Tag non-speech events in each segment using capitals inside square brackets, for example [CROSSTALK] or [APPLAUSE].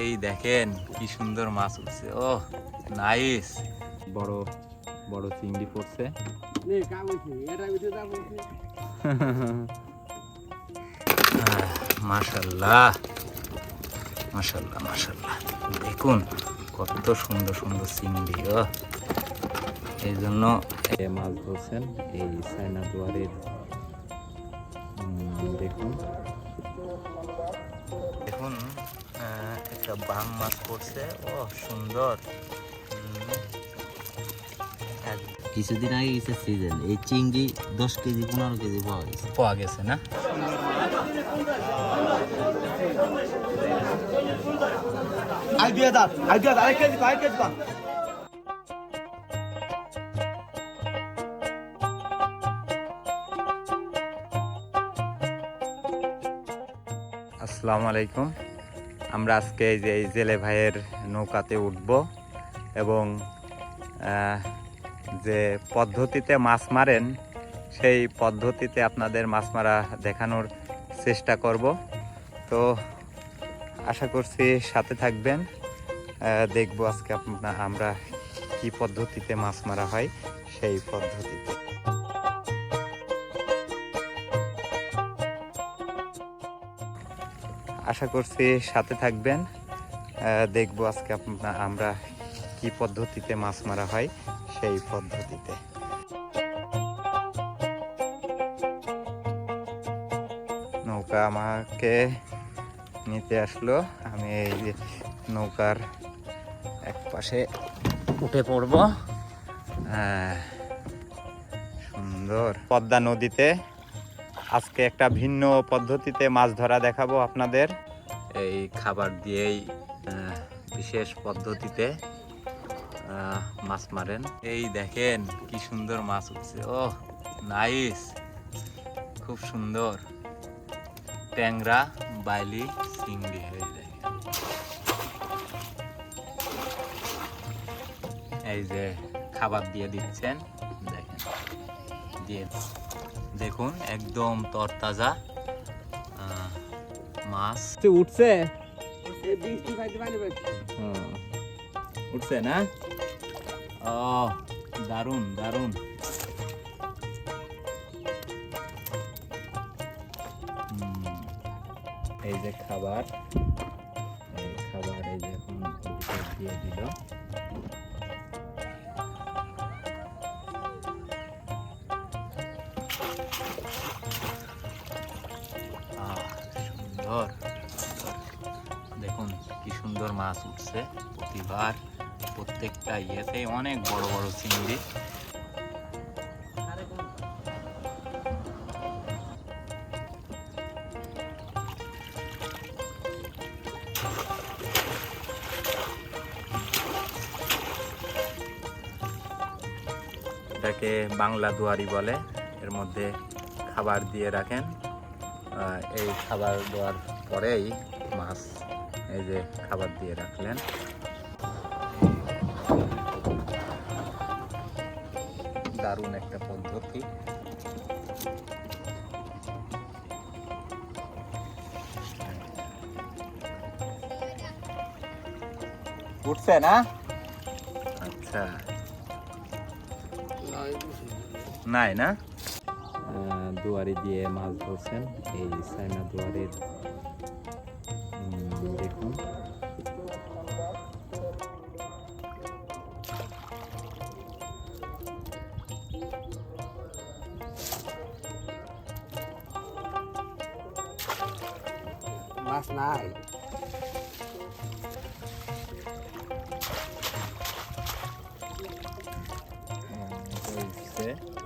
এই দেখেন কি সুন্দর মাছ উঠছে। ও নাইস। বড় বড় চিংড়ি পড়ছে। মাশাল্লাহ। মাশাল্লাহ মাশাল্লাহ। দেখুন কত সুন্দর সুন্দর চিংড়ি ও। এই জন্য এ মাছ ধরছেন এই সাইনা দুয়ারের দেখুন। আহ, একটা বাং মাছ পড়ছে। ও সুন্দর। কিছুদিন আগে গেছে সিজন এই চিংড়ি দশ কেজি পনেরো কেজি পাওয়া গেছে। পাওয়া গেছে না? আইডিয়া দাও আইডিয়া দাও আরেক কেজি আরেক কেজি আসসালামু আলাইকুম। আমরা আজকে এই যে এই জেলে ভাইয়ের নৌকাতে উঠব এবং যে পদ্ধতিতে মাছ মারেন, সেই পদ্ধতিতে আপনাদের মাছ মারা দেখানোর চেষ্টা করব। তো আশা করছি সাথে থাকবেন। দেখব আজকে আমরা কি পদ্ধতিতে মাছ মারা হয়, সেই পদ্ধতিতে। আশা করছি সাথে থাকবেন। দেখব আজকে আমরা কি পদ্ধতিতে মাছ মারা হয় সেই পদ্ধতিতে। নৌকা আমাকে নিতে আসলো। আমি এই যে নৌকার এক পাশে উঠে পড়ব। সুন্দর। পদ্মা নদীতে আজকে একটা ভিন্ন পদ্ধতিতে মাছ ধরা দেখাবো আপনাদের। এই খাবার দিয়েই বিশেষ পদ্ধতিতে মাছ মারেন। এই দেখেন কি সুন্দর মাছ উঠছে। ও নাইস। খুব সুন্দর। ট্যাংরা বাইলি চিংড়ি, এই দেখেন। এই যে খাবার দিয়ে দিচ্ছেন, দেখেন। দিয়ে দেখুন একদম তরতাজা আহ, মাছ উঠছে। উঠছে না ও দারুণ দারুণ হুম। এই যে খাবার এই খাবার এই যে এখন দিয়ে দিল সুন্দর। দেখুন কি সুন্দর মাছ উঠছে প্রতিবার। প্রত্যেকটা ইয়েতে অনেক বড় বড় চিংড়ি। এটাকে বাংলা দুয়ারি বলে। এর মধ্যে খাবার দিয়ে রাখেন। এই খাবার দেওয়ার পরেই মাছ এই যে খাবার দিয়ে রাখলেন। দারুণ একটা পদ্ধতি। উঠছে না? আচ্ছা। নাই না? দুয়ারি দিয়ে মাছ ধরছেন। এই চায়না দুয়ারের দেখুন। মাছ নাই। উম,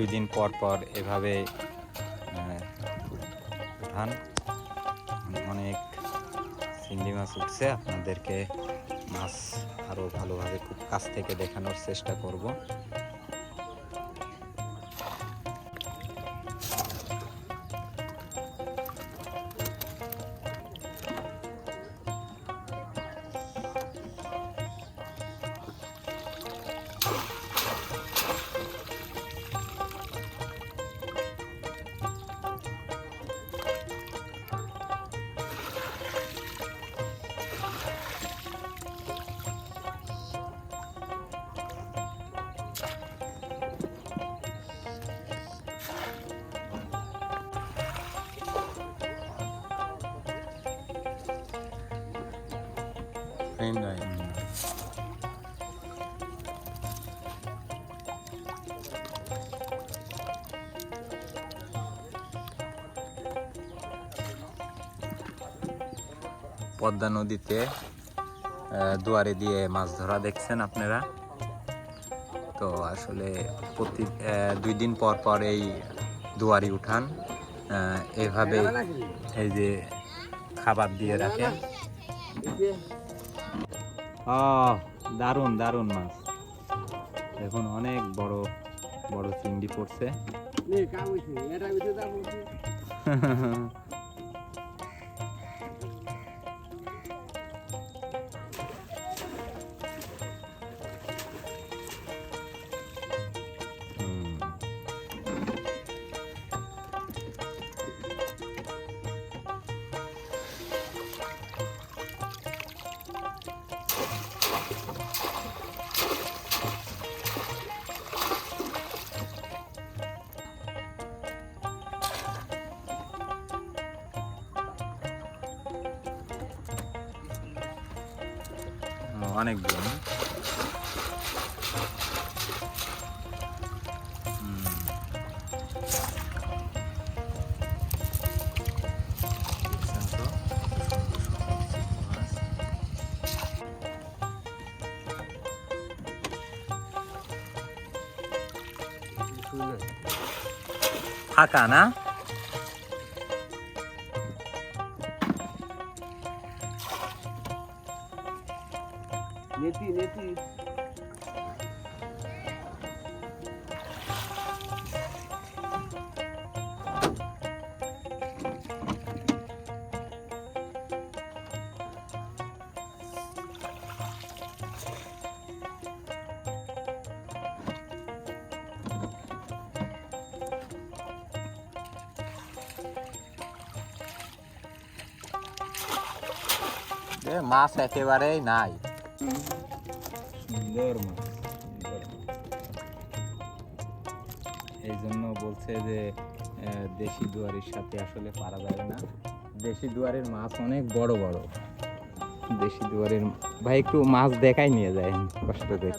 দুই দিন পর পর এভাবে ধান, অনেক চিংড়ি মাছ উঠছে। আপনাদেরকে মাছ আরও ভালোভাবে খুব কাছ থেকে দেখানোর চেষ্টা করব। এই নয় পদ্মা নদীতে দুয়ারে দিয়ে মাছ ধরা দেখছেন আপনারা? তো আসলে প্রতি দুই দিন পর পর এই দুয়ারি উঠান। এভাবে এই যে খাবার দিয়ে রাখে আহ, দারুণ দারুণ মাছ। দেখুন অনেক বড় বড় চিংড়ি পড়ছে। [LAUGHS] মাছ। ফাঁকা না এ মাছ একেবারেই নাই। সুন্দর মাছ এই জন্য বলছে যে দেশি দুয়ারির সাথে আসলে পারা যাবে না। দেশি দুয়ারের মাছ অনেক বড় বড়। দেশি দুয়ারের, ভাই একটু মাছ দেখাই নিয়ে যায় কষ্ট করে।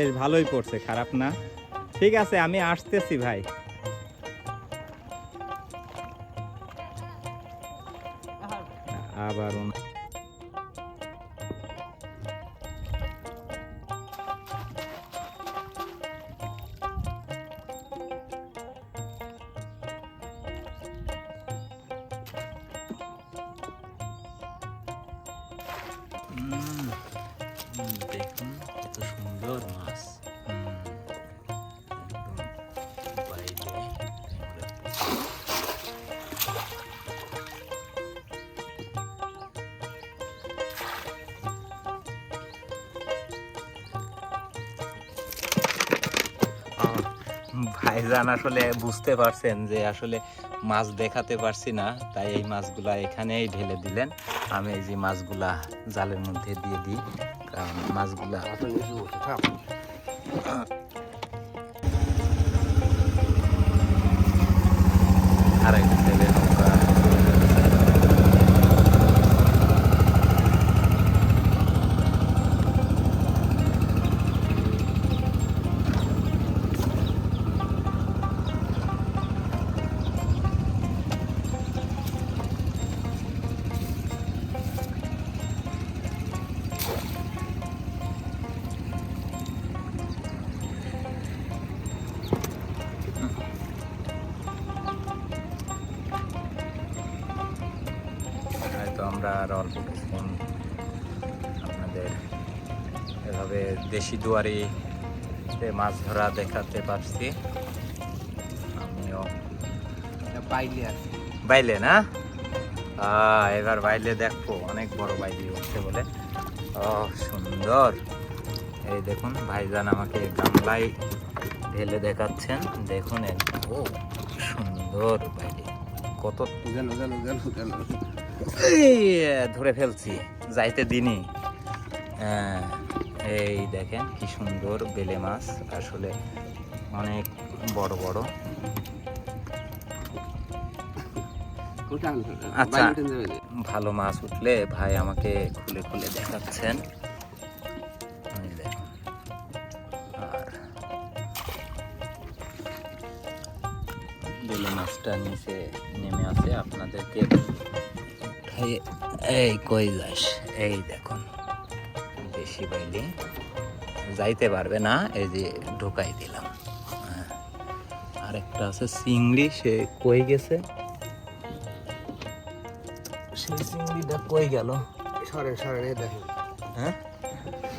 বেশ ভালোই পড়ছে খারাপ না। ঠিক আছে আমি আসতেছি ভাই। ভাইজান আসলে বুঝতে পারছেন যে আসলে মাছ দেখাতে পারছি না, তাই এই মাছগুলা এখানেই ঢেলে দিলেন। আমি এই যে মাছগুলা জালের মধ্যে দিয়ে দিই, কারণ মাছগুলা আরেক আর অল্প কিছুক্ষণ আপনাদের এভাবে দেশি দুয়ারি মাছ ধরা দেখাতে পারছি। আমিও পাইলে আছে। বাইলে না? এবার বাইলে দেখব অনেক বড় বাইলি উঠছে বলে। ও সুন্দর। এই দেখুন ভাইজান আমাকে গামলায় ঢেলে দেখাচ্ছেন। দেখুন ও সুন্দর বাইলি কত? ধরে ফেলছি যাইতে দিনই। এই দেখেন কি সুন্দর বেলে মাছ আসলে অনেক বড় বড়। আচ্ছা ভালো মাছ উঠলে ভাই আমাকে খুলে খুলে দেখাচ্ছেন। আর বেলে মাছটা নিচে আপনাদেরকে। এই কই যাস? এই দেখুন বেশি বাইলে। যাইতে পারবে না এই যে ঢোকাই দিলাম। হ্যাঁ। আরেকটা আছে চিংড়ি সে কই গেছে? সেই চিংড়িটা কই গেল? সরেন এই দেখেন। হ্যাঁ?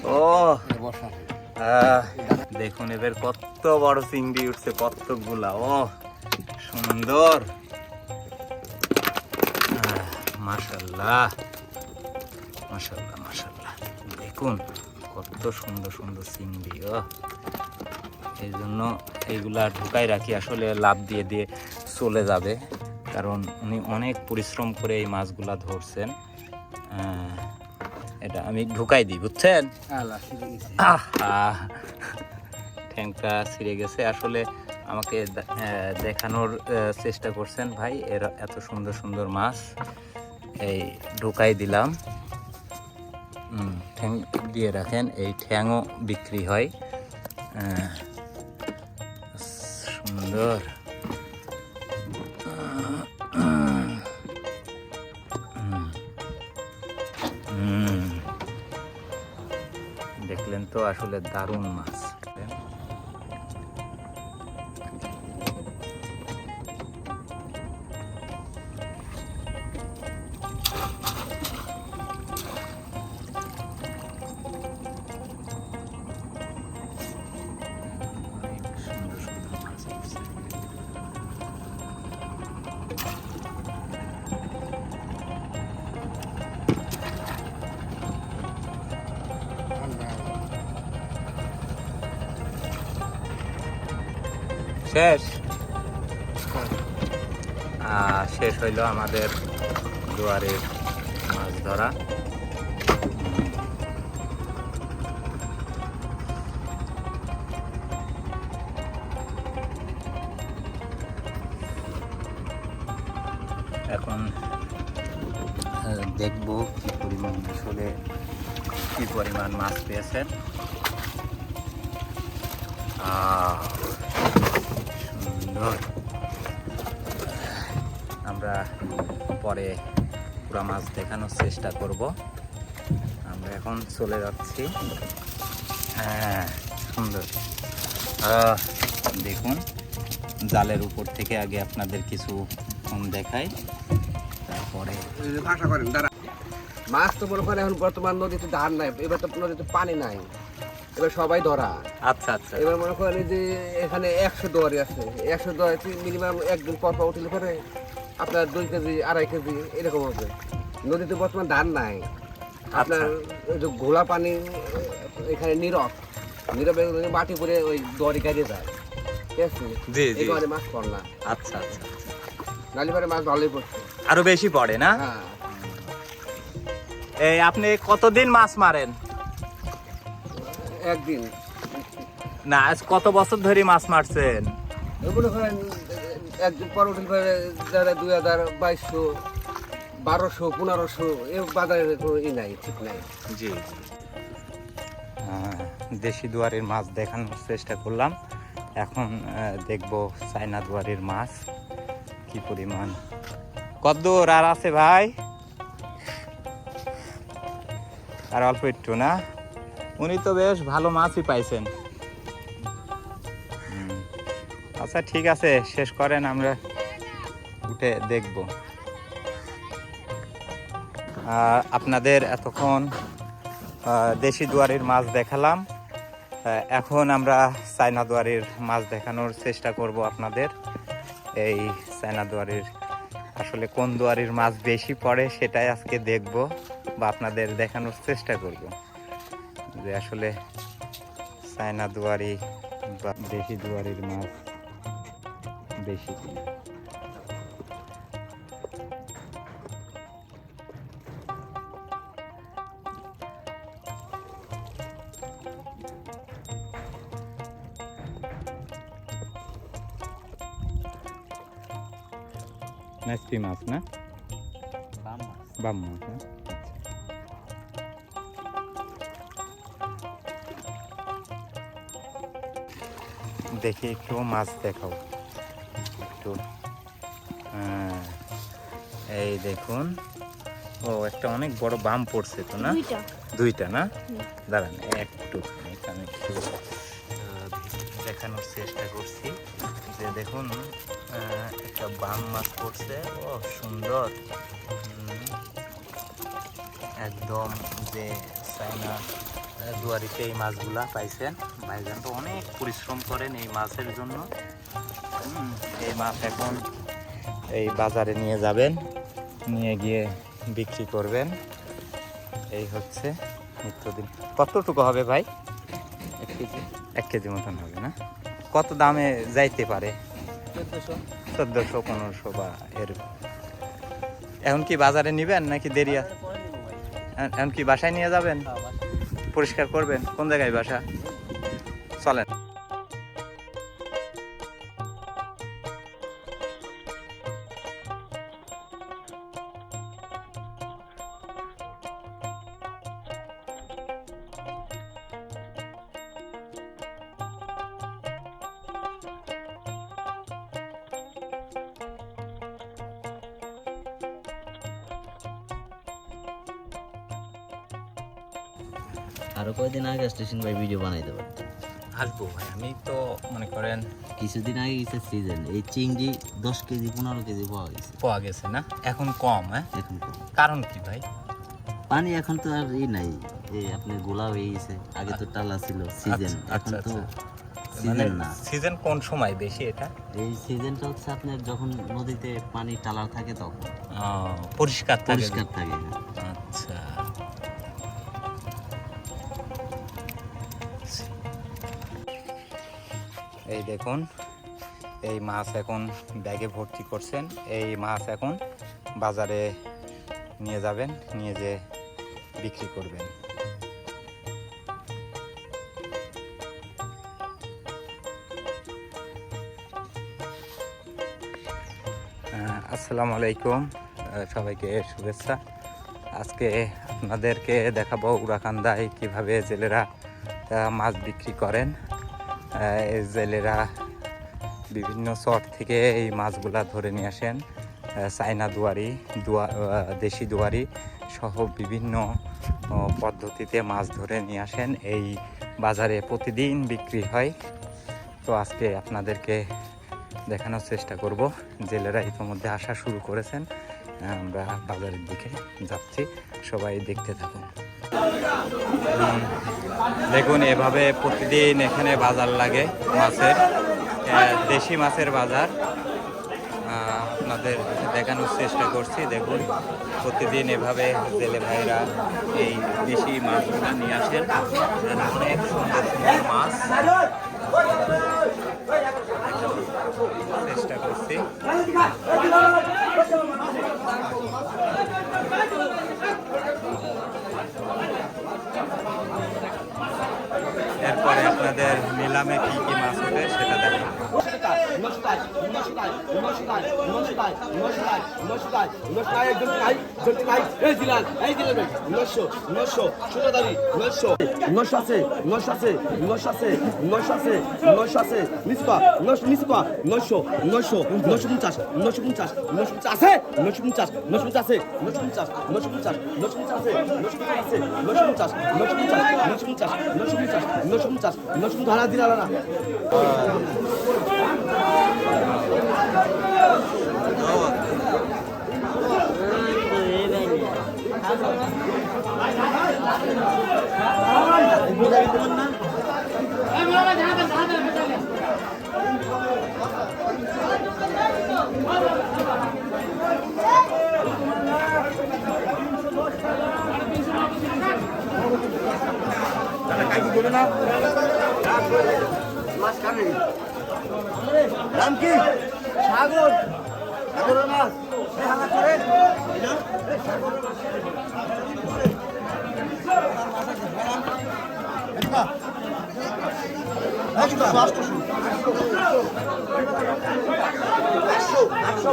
ও আহ, দেখুন এবার কত বড় চিংড়ি উঠছে কতগুলা। ও সুন্দর। মাশাল্লাহ মাশাল্লাহ মাশাল্লাহ দেখুন কত সুন্দর সুন্দর চিংড়ি ও। এই জন্য এইগুলা ঢুকাই রাখি আসলে লাভ দিয়ে দিয়ে চলে যাবে। কারণ উনি অনেক পরিশ্রম করে এই মাছগুলা ধরছেন। এটা আমি ঢুকাই দিই বুঝছেন? ঠ্যাংটা ছিঁড়ে গেছে। আসলে আমাকে দেখানোর চেষ্টা করছেন ভাই এর এত সুন্দর সুন্দর মাছ। এই ঢুকাই দিলাম। ঠ্যাং দিয়ে রাখেন, এই ঠ্যাংও বিক্রি হয়। সুন্দর। দেখলেন তো আসলে দারুণ মাছ। শেষ? শেষ হইল আমাদের দুয়ারের মাছ ধরা। এখন দেখব কি পরিমাণ আসলে, কি পরিমাণ মাছ পেয়েছেন। আহ সুন্দর আমরা পরে পুরা মাছ দেখানোর চেষ্টা করব। আমরা এখন চলে যাচ্ছি। হ্যাঁ সুন্দর। দেখুন, জালের উপর থেকে আগে আপনাদের কিছু দেখাই। তারপরে মাছ তো মনে করেন এখন বর্তমান নদীতে ধান নাই, এবার তো নদীতে পানি নাই। এবার সবাই ধরা। আচ্ছা আচ্ছা। এবার মনে করেন যে এখানে একশো দোয়ারি আছে। একশো দোয়ারি মিনিমাম একদিন পর পর উঠলে পরে আপনার দুই কেজি আড়াই কেজি এরকম হবে। নদীতে বর্তমান ধান নাই। আপনার যে ঘোলা পানি এখানে নীরব। নীরবে মাটি পরে ওই দড়ি কাটিয়ে যায়। ঠিক আছে? কারণে মাছ পড় না। আচ্ছা আচ্ছা। নালিবারে মাছ ভালোই পড়ছে। আরও বেশি পড়ে না? হ্যাঁ। এই আপনি কতদিন মাছ মারেন? একদিন। না আজ কত বছর ধরে মাছ মারছেন? মনে করেন একদিন পর উঠলে পরে যারা দুই হাজার বাইশশো বারোশো পনেরোশো এ বাজারে কোনো ই নাই ঠিক নাই। জি দেশি দুয়ারের মাছ দেখানোর চেষ্টা করলাম। এখন দেখব চায়না দুয়ারের মাছ কি পরিমাণ। কদ্দূর আর আছে ভাই? আর অল্প একটু না? উনি তো বেশ ভালো মাছই পাইছেন। আচ্ছা ঠিক আছে, শেষ করেন, আমরা উঠে দেখব। আপনাদের এতক্ষণ দেশি দুয়ারির মাছ দেখালাম। এখন আমরা চায়না দুয়ারির মাছ দেখানোর চেষ্টা করব আপনাদের। এই চায়না দুয়ারির আসলে কোন দুয়ারির মাছ বেশি পড়ে সেটাই আজকে দেখব বা আপনাদের দেখানোর চেষ্টা করব। যে আসলে চায়না দুয়ারি বা দেশি দুয়ারির মাছ বেশি মাছ না? বাম মাছ না? দেখি একটু মাছ দেখাও। একটু হ্যাঁ, এই দেখুন। ও একটা অনেক বড় বাম পড়ছে তো না? দুইটা। না? দাঁড়ান একটু একটু দেখানোর চেষ্টা করছি। যে দেখুন একটা বাম মাছ পড়ছে। ও সুন্দর। একদম যে চাইনা দুয়ারিতে এই মাছগুলা পাইছেন। ভাইজান তো অনেক পরিশ্রম করেন এই মাছের জন্য। এই মাছ এখন এই বাজারে নিয়ে যাবেন নিয়ে গিয়ে বিক্রি করবেন। এই হচ্ছে নিত্যদিন। কতটুকু হবে ভাই? এক কেজি। এক কেজি মতন হবে না? কত দামে যাইতে পারে? চোদ্দোশো। পনেরোশো বা এর এখন কি বাজারে নিবেন নাকি দেরি আছে এখন- এখন কি বাসায় নিয়ে যাবেন? পরিষ্কার করবেন? কোন জায়গায় বাসা? চলেন। ভিডিও বানাইতে পারতাম আসব ভাই আমি তো মনে করেন কিছুদিন আগে গেছে সিজন এই চিংড়ি দশ কেজি পনেরো কেজি পাওয়া গেছে। পাওয়া গেছে না? এখন কম হ্যাঁ? এখন কম। কারণ কি ভাই? পানি এখন তো আর ই নাই এই আপনি গোলা হয়ে গেছে আগে তো টালা ছিল সিজন আচ্ছা, এখন তো মানে সিজন না। সিজন কোন সময় বেশি এটা? এই সিজনটা হচ্ছে আপনার যখন নদীতে পানি টালা থাকে তখন। পরিষ্কার থাকে। পরিষ্কার থাকে আচ্ছা। এই দেখুন, এই মাছ এখন ব্যাগে ভর্তি করছেন। এই মাছ এখন বাজারে নিয়ে যাবেন, নিয়ে যে বিক্রি করবেন। আসসালামু আলাইকুম সবাইকে শুভেচ্ছা। আজকে আপনাদেরকে দেখাবো উড়াকান্দায় কীভাবে জেলেরা মাছ বিক্রি করেন। জেলেরা বিভিন্ন চর থেকে এই মাছগুলা ধরে নিয়ে আসেন চায়না দুয়ারি, দুয়া দেশি দুয়ারি সহ বিভিন্ন পদ্ধতিতে মাছ ধরে নিয়ে আসেন। এই বাজারে প্রতিদিন বিক্রি হয়। তো আজকে আপনাদেরকে দেখানোর চেষ্টা করব। জেলেরা ইতিমধ্যে আসা শুরু করেছেন। আমরা বাজারের দিকে যাচ্ছি। সবাই দেখতে থাকুন। দেখুন, এভাবে প্রতিদিন এখানে বাজার লাগে মাছের দেশি মাছের বাজার। আপনাদের দেখানোর চেষ্টা করছি, দেখুন। প্রতিদিন এভাবে জেলে ভাইরা এই দেশি মাছগুলো নিয়ে আসেন। অনেক সুন্দর সুন্দর মাছ। চেষ্টা করছি। আপনাদের নিলামে কি কি মাছ ওঠে সেটা নশো দাবি নশো আছে নশো আছে নশো আছে নশো আছে নশো নিসপা নশো নশো নশো নশো পঞ্চাশ নশো পঞ্চাশ নশো পঞ্চাশ নশো পঞ্চাশ নশো পঞ্চাশ নশো পঞ্চাশ নশো পঞ্চাশ নশো পঞ্চাশ নশো পঞ্চাশ নশো পঞ্চাশ নশো পঞ্চাশ নশো পঞ্চাশ নশো পঞ্চাশ নশো পঞ্চাশ নশো পঞ্চাশ হাঙ্গা করে এই কি সাগর সাগরের মাছ। একশো। একশো,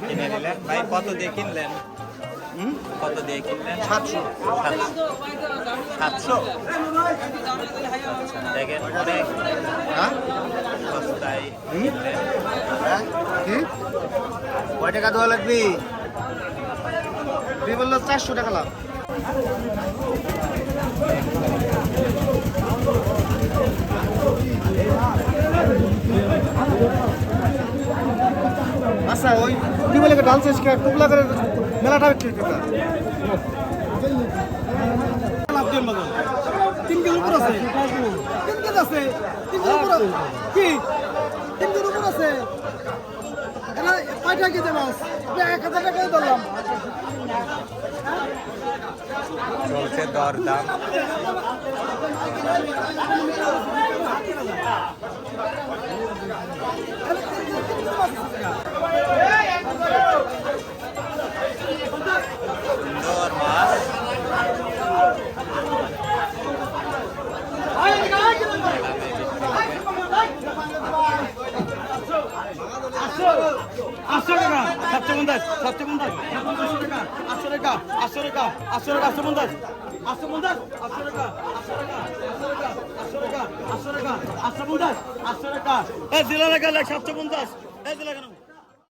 কিনে নিলেন ভাই কত দিয়ে কিনলেন? কত দিয়ে কিনলেন সাতশো। সাতশো। দেখেন অনেক সস্তায় কয় টাকা দেওয়া লাগবে? তুই বলল চারশো টাকা লাভ। আচ্ছা ওই তুই বলে ডান্স টুকলা করে মেলাটা বিক্রি করতে তিন কেজির উপর আছে। তিন কেজি আছে। তিন কেজির উপর কি? তিন কেজির উপর আছে। কয়টা কেজি মাছ? এক হাজার টাকা ধরলাম। চলছে দর দাম সুন্দর মাছ আটশো টাকা সাতশো পঞ্চাশ সাতশো পঞ্চাশ আটশো টাকা আটশো টাকা আটশো টাকা আটশো টাকা আটশো পঞ্চাশ আটশো পঞ্চাশ আটশো টাকা আটশো টাকা আটশো টাকা আটশো টাকা, আটশো পঞ্চাশ আটশো টাকা। জেলা দিলা টাকা সাতশো পঞ্চাশ এ জেলা কেন